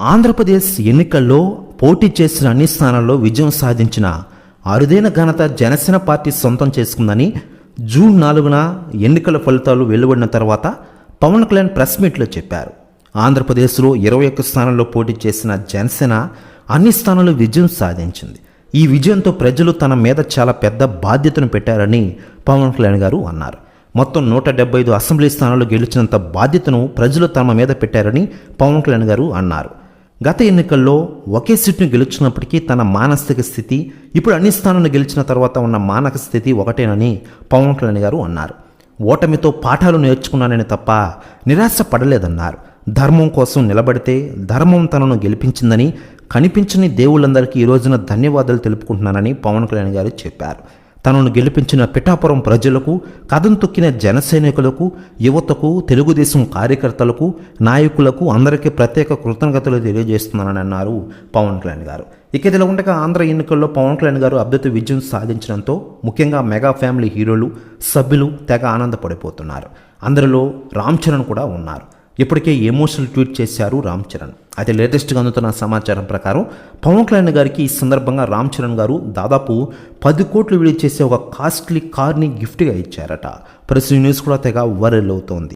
ఆంధ్రప్రదేశ్ ఎన్నికల్లో పోటీ చేసిన అన్ని స్థానాల్లో విజయం సాధించిన అరుదైన ఘనత జనసేన పార్టీ సొంతం చేసుకుందని జూన్ నాలుగున ఎన్నికల ఫలితాలు వెలువడిన తర్వాత పవన్ కళ్యాణ్ ప్రెస్ మీట్లో చెప్పారు. ఆంధ్రప్రదేశ్లో ఇరవై ఒక్క స్థానాల్లో పోటీ చేసిన జనసేన అన్ని స్థానాల్లో విజయం సాధించింది. ఈ విజయంతో ప్రజలు తన మీద చాలా పెద్ద బాధ్యతను పెట్టారని పవన్ కళ్యాణ్ గారు అన్నారు. మొత్తం నూట డెబ్బై ఐదు అసెంబ్లీ స్థానాలు గెలిచినంత బాధ్యతను ప్రజలు తమ మీద పెట్టారని పవన్ కళ్యాణ్ గారు అన్నారు. గత ఎన్నికల్లో ఒకే సీట్ను గెలుచున్నప్పటికీ తన మానసిక స్థితి ఇప్పుడు అన్ని స్థానాలను గెలిచిన తర్వాత ఉన్న మానసిక స్థితి ఒకటేనని పవన్ కళ్యాణ్ గారు అన్నారు. ఓటమితో పాఠాలు నేర్చుకున్నానని తప్ప నిరాశ పడలేదన్నారు ధర్మం కోసం నిలబడితే ధర్మం తనను గెలిపించిందని కనిపించని దేవుళ్ళందరికీ ఈ రోజున ధన్యవాదాలు తెలుపుకుంటున్నానని పవన్ కళ్యాణ్ గారు చెప్పారు. తనను గెలిపించిన పిఠాపురం ప్రజలకు కథం తొక్కిన జనసైనికులకు యువతకు తెలుగుదేశం కార్యకర్తలకు నాయకులకు అందరికీ ప్రత్యేక కృతజ్ఞతలు తెలియజేస్తున్నానని అన్నారు పవన్ కళ్యాణ్ గారు. ఇక ఇదిలా ఉండగా ఆంధ్ర ఎన్నికల్లో పవన్ కళ్యాణ్ గారు అభ్యర్థి విజయం సాధించడంతో ముఖ్యంగా మెగా ఫ్యామిలీ హీరోలు సభ్యులు తెగ ఆనందపడిపోతున్నారు. అందరిలో రామ్ చరణ్ కూడా ఉన్నారు. ఇప్పటికే ఎమోషనల్ ట్వీట్ చేశారు రామ్ చరణ్. అయితే లేటెస్ట్గా అందుతున్న సమాచారం ప్రకారం పవన్ కళ్యాణ్ గారికి ఈ సందర్భంగా రామ్ చరణ్ గారు దాదాపు పది కోట్లు విడిచేసే చేసే ఒక కాస్ట్లీ కార్ని గిఫ్ట్గా ఇచ్చారట. ప్రస్తుత న్యూస్ కూడా తెగ వైరల్ అవుతోంది.